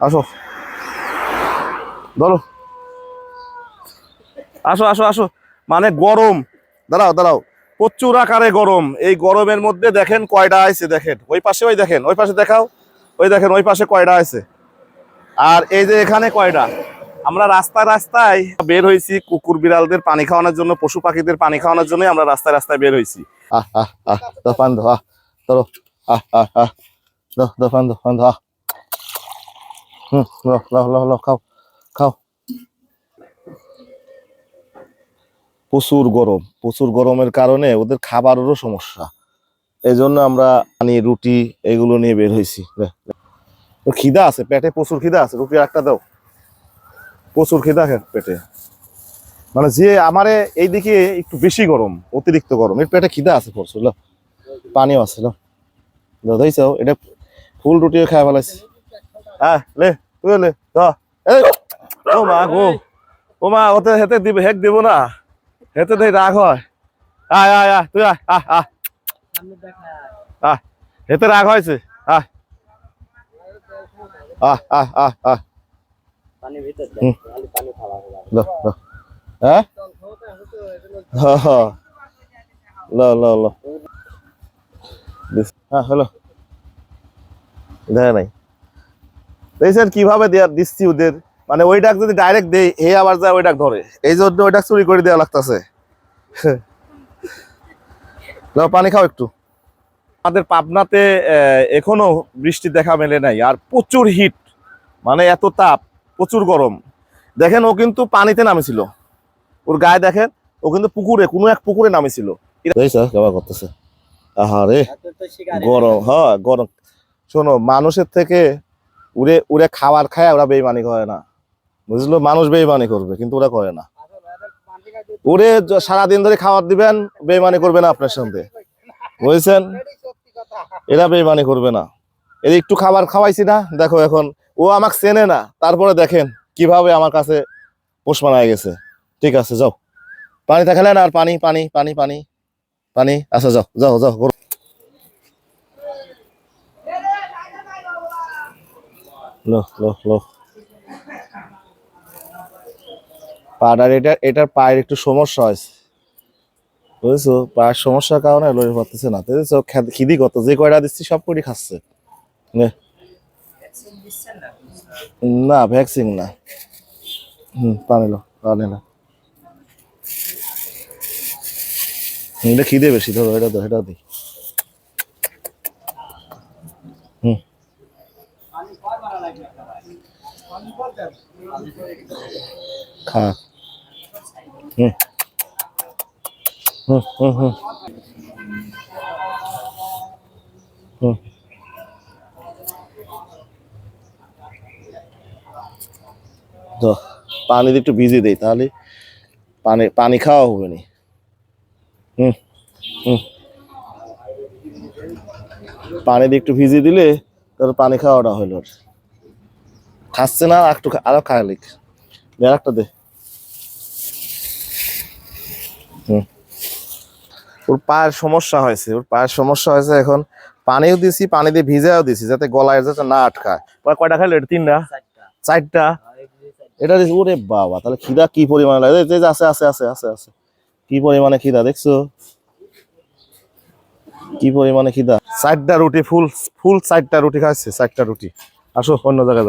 আসো। ধরো। আসো আসো আসো। মানে গরম। দাঁড়াও দাঁড়াও। প্রচুর আকারে গরম। এই গরমের মধ্যে দেখেন কয়টা আছে দেখেন। ওই পাশে, ওই দেখেন। ওই পাশে দেখাও। ওই দেখেন, ওই পাশে কয়টা আছে আর এই যে এখানে কয়টা আমরা রাস্তায় রাস্তায় বের হয়েছি কুকুর বিড়ালদের পানি খাওয়ানোর জন্য, পশু পাখিদের পানি খাওয়ানোর জন্য আমরা রাস্তায় রাস্তায় বের হয়েছি আহ আহ আহ পান ধরো। আহ আহ আহ দাও দাও পান দাও পান দাও আহ হুম লাও লাও লাও লাও খাও খাও প্রচুর গরম, প্রচুর গরমের কারণে ওদের খাবারেরও সমস্যা। এই জন্য আমরা পানি, রুটি এগুলো নিয়ে বের হয়েছি। খিদা আছে, পেটে প্রচুর খিদা আছে। রুটি একটা দাও। প্রচুর খিদা পেটে। মানে যে আমারে এইদিকে একটু বেশি গরম, অতিরিক্ত গরম, এর পেটে খিদা আছে প্রচুর পানিও আছে দাদাইছ এটা ফুল রুটিও খাই ফেলাইছি। হ্যাঁ লে তুই লে ও মা গো ও মা ওতে হেতে দিব হেক দিব না। হেতে দেই রাগ হয়। আয় আয় আয় তুই আয় আহ আহ আহ হেতে রাগ হয়েছে। আহ আহ আহ আহ আহ পানি ভিতর পানি খাওয়া হ্যাঁ? লো লো লো। হ্যাঁ হ্যালো। দেয় নাই। দেখছেন কীভাবে দেয়া দিচ্ছি ওদের? মানে ওই ডাক যদি ডাইরেক্ট হে আবার যায় ওই ডাক ধরে। এই জন্য ওই ডাক চুরি করে দেওয়া লাগতেছে। পানি খাও একটু। আমাদের পাবনাতে এখনও বৃষ্টি দেখা মেলে নাই, আর প্রচুর হিট মানে এত তাপ, প্রচুর গরম। দেখেন ও কিন্তু পানিতে নামেছিল। ওর গায়ে দেখেন, ও কিন্তু পুকুরে, কোনো এক পুকুরে নামেছিল। করতেছে। আহারে, গরম হ্যাঁ গরম। শোনো, মানুষের থেকে উড়ে উড়ে খাবার খায়, ওরা বেইমানি করে না। বুঝলো? মানুষ বেইমানি করবে, কিন্তু ওরা করে না। উড়ে সারাদিন ধরে খাবার দিবেন, বেইমানি করবে না আপনার সঙ্গে। বুঝছেন? এরা বেইমানি করবে না। এর একটু খাবার খাওয়াইছি না, দেখো এখন। ও আমাকে চেনে না, তারপরে দেখেন কীভাবে আমার কাছে পোষ মানায় গেছে। ঠিক আছে, যাও। পানিতে খেলেন আর পানি পানি পানি পানি। পানি আচ্ছা যাও যাও যাও করো। লো লো লো। পাড়ার এটা এটার পায়ের একটু সমস্যা হয়েছে। বুঝেছ? পায়ের সমস্যার কারণে লড়ে পারতেছে না বুঝেছ? খিদি কত যে কয়টা দিচ্ছি সব কটি খাচ্ছে। নে। না? ভ্যাকসিন না। হুম পানি লো পানি না এটা খিদে বেশি, ধরো, এটা তো দিই হুম। খা। হুম। হুম হুম হুম। পানি একটু ভিজিয়ে দেই, তাহলে পানি পানি খাওয়া হবে নি। হুম হুম। পানি দিয়ে একটু ভিজিয়ে দিলে তোর পানি খাওয়াটা হইল। খাচ্ছে না আর একটু আরও খাইলিক একটা দে। হুম। ওর পায়ের সমস্যা হয়েছে ওর পায়ের সমস্যা হয়েছে এখন পানিও দিছি পানি দিয়ে ভিজাও দিছি যাতে গলায় যাতে না আটকায়। কয়টা খাইলো তিনটা? চারটা। চারটা। এটা ওরে বাবা তাহলে খিদা কি পরিমাণে লাগে? আছে আছে আছে আছে আছে। কি পরিমাণে খিদা, দেখছ? কি পরিমাণে খিদা? চারটা রুটি, ফুল ফুল চারটা রুটি খাচ্ছে চারটা রুটি। আসো অন্য জায়গায়।